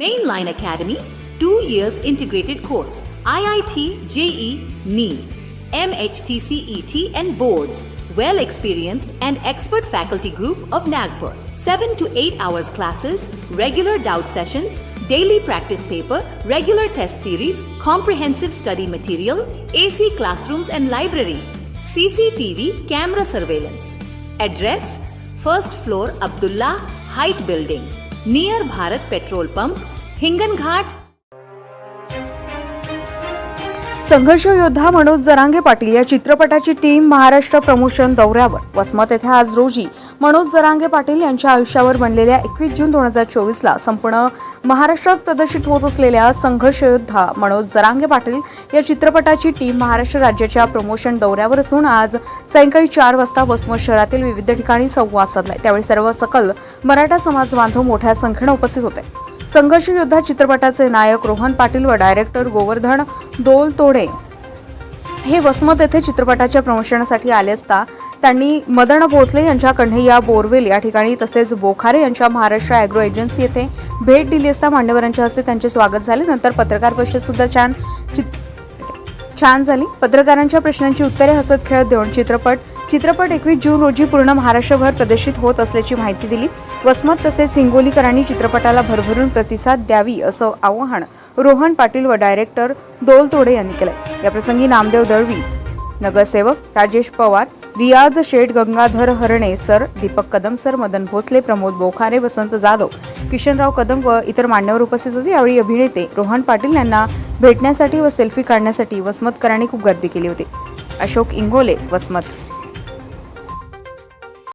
Mainline Academy, two years integrated course, IIT, JE, NEET, MHT CET E and boards, well experienced and expert faculty group of Nagpur. 7 to 8 hours classes, regular doubt sessions, daily practice paper, regular test series, comprehensive study material, AC classrooms and library, CCTV camera surveillance. Address First floor Abdullah Height Building, near Bharat petrol pump Hinganghat संघर्ष योद्धा मनोज जरांगे पाटील या चित्रपटाची team Maharashtra promotion दौऱ्यावर. वसमत येथे आज रोजी मनोज जरांगे पाटील यांच्या आयुष्यावर बनलेल्या एकवीस जून दोन हजार चोवीसला संपूर्ण महाराष्ट्रात प्रदर्शित होत असलेल्या संघर्ष योद्धा मनोज जरांगे पाटील या चित्रपटाची टीम महाराष्ट्र राज्याच्या प्रमोशन दौऱ्यावर असून आज सायंकाळी चार वाजता वसमत शहरातील विविध ठिकाणी संवाद साधला त्यावेळी सर्व सकल मराठा समाज बांधव मोठ्या संख्येनं उपस्थित होते. संघर्ष योद्धा चित्रपटाचे नायक रोहन पाटील व डायरेक्टर गोवर्धन दोलतोडे हे वसमत येथे चित्रपटाच्या प्रमोशनासाठी आले असता त्यांनी मदन भोसले यांच्या कन्हैया बोरवेल या ठिकाणी तसेच बोखारे यांच्या महाराष्ट्र अॅग्रो एजन्सी येथे भेट दिली असता मान्यवरांच्या हस्ते त्यांचे स्वागत झाले. नंतर पत्रकार परिषद सुद्धा छान चित- छान झाली. पत्रकारांच्या प्रश्नांची उत्तरे हसत खेळत देऊन चित्रपट चित्रपट एकवीस जून रोजी पूर्ण महाराष्ट्रभर प्रदर्शित होत असल्याची माहिती दिली. वसमत तसेच हिंगोलीकरांनी चित्रपटाला भरभरून प्रतिसाद द्यावी असं आवाहन रोहन पाटील व डायरेक्टर दोलतोडे यांनी केलं याप्रसंगी नामदेव दळवी नगरसेवक राजेश पवार रियाज शेठ गंगाधर हरणे सर दीपक कदम सर मदन भोसले प्रमोद बोखारे वसंत जाधव किशनराव कदम व इतर मान्यवर उपस्थित होते. यावेळी अभिनेते रोहन पाटील यांना भेटण्यासाठी व सेल्फी काढण्यासाठी वसमतकरांनी खूप गर्दी केली होती. अशोक इंगोले वसमत.